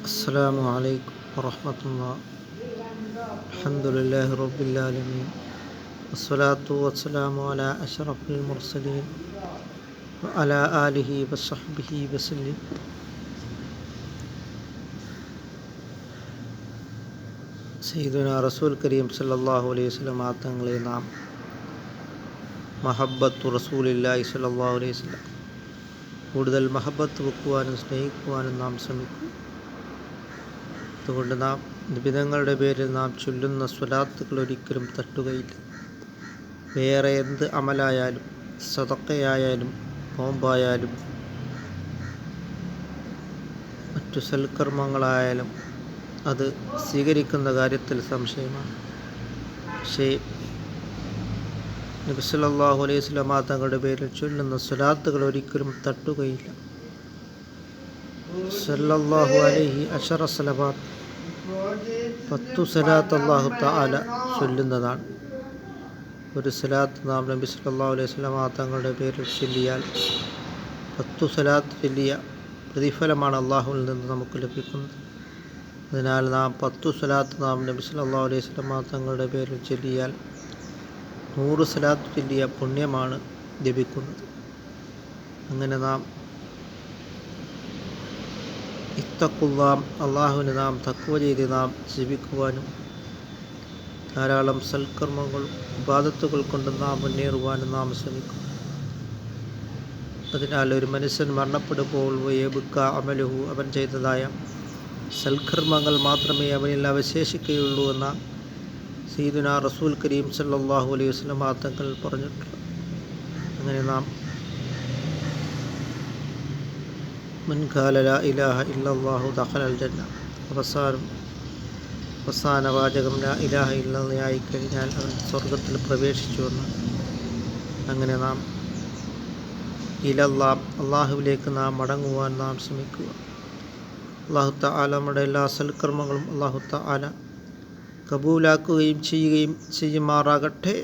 السلام عليكم ورحمة الله الحمد لله رب العالمين والصلاة والسلام على أشرف المرسلين وعلى آله وصحبه وسلم സയ്യിദുന റസൂൽ കരീം സല്ലല്ലാഹു അലൈഹി വസല്ലം തങ്ങളെ നാം മഹബത്തു റസൂലില്ലാഹി സല്ലല്ലാഹു അലൈഹി വസല്ലം കൂടുതൽ മഹബത്ത് വെക്കുവാനും സ്നേഹിക്കുവാനും നാം ശ്രമിക്കും അതുകൊണ്ട് നാം നിബിധങ്ങളുടെ പേരിൽ നാം ചൊല്ലുന്ന സ്വലാത്തുകൾ ഒരിക്കലും തട്ടുകയില്ല. വേറെ എന്ത് അമലായാലും സതക്കയായാലും നോമ്പായാലും മറ്റു സൽക്കർമ്മങ്ങളായാലും അത് സ്വീകരിക്കുന്ന കാര്യത്തിൽ സംശയമാണ്. പക്ഷേ നബിസ്വല്ലാഹു അലൈഹി വസല്ലമ തങ്ങളുടെ പേരിൽ ചൊല്ലുന്ന സ്വലാത്തുകൾ ഒരിക്കലും തട്ടുകയില്ല. സല്ലല്ലാഹു അലൈഹി അഷറ സലവാത്ത്. പത്തു സലാത്ത് അള്ളാഹു തആല ചൊല്ലുന്നതാണ്. ഒരു സലാത്ത് നാം നബി സല്ലല്ലാഹു അലൈഹി വസല്ലമ തങ്ങളുടെ പേരിൽ ചൊല്ലിയാൽ പത്തു സലാത്ത് ചൊല്ലിയ പ്രതിഫലമാണ് അള്ളാഹുവിൽ നിന്ന് നമുക്ക് ലഭിക്കുന്നത്. അതിനാൽ നാം പത്തു സലാത്ത് നാം നബി സല്ലല്ലാഹു അലൈഹി വസല്ലമ തങ്ങളുടെ പേരിൽ ചൊല്ലിയാൽ നൂറ് സലാത്ത് ചൊല്ലിയ പുണ്യമാണ് ലഭിക്കുന്നത്. അങ്ങനെ നാം ഇത്തക്കുള്ളാം അള്ളാഹുവിന് നാം തക്കുവ ചെയ്ത് നാം ജീവിക്കുവാനും ധാരാളം സൽക്കർമ്മങ്ങൾ ഉപാദത്തുകൾ കൊണ്ട് നാം മുന്നേറുവാനും നാം ശ്രമിക്കും. അതിനാൽ ഒരു മനുഷ്യൻ മരണപ്പെടുമ്പോൾ ഏബുക്ക അമലുഹു അവൻ ചെയ്തതായ സൽക്കർമ്മങ്ങൾ മാത്രമേ അവനിൽ അവശേഷിക്കുകയുള്ളൂ എന്ന സീദുന റസൂൽ കരീം സല്ലാഹു അലൈഹി വസ്ലം തങ്ങൾ പറഞ്ഞിട്ടുണ്ട്. അങ്ങനെ നാം മുൻകാല ലാ ഇലാഹ ഇല്ലല്ലാഹു ദഹലൽ ജന്ന അവസാനം അവസാന വാചകം ലാ ഇലാഹ ഇല്ലാതെയായി കഴിഞ്ഞാൽ അവൻ സ്വർഗത്തിൽ പ്രവേശിച്ചു എന്ന് അങ്ങനെ നാം ഇലല്ലാം അള്ളാഹുവിലേക്ക് നാം മടങ്ങുവാൻ നാം ശ്രമിക്കുക. അള്ളാഹു തആല നമ്മുടെ എല്ലാ സൽക്കർമ്മങ്ങളും അള്ളാഹു ആല കബൂലാക്കുകയും ചെയ്യുകയും ചെയ്യുമാറാകട്ടെ.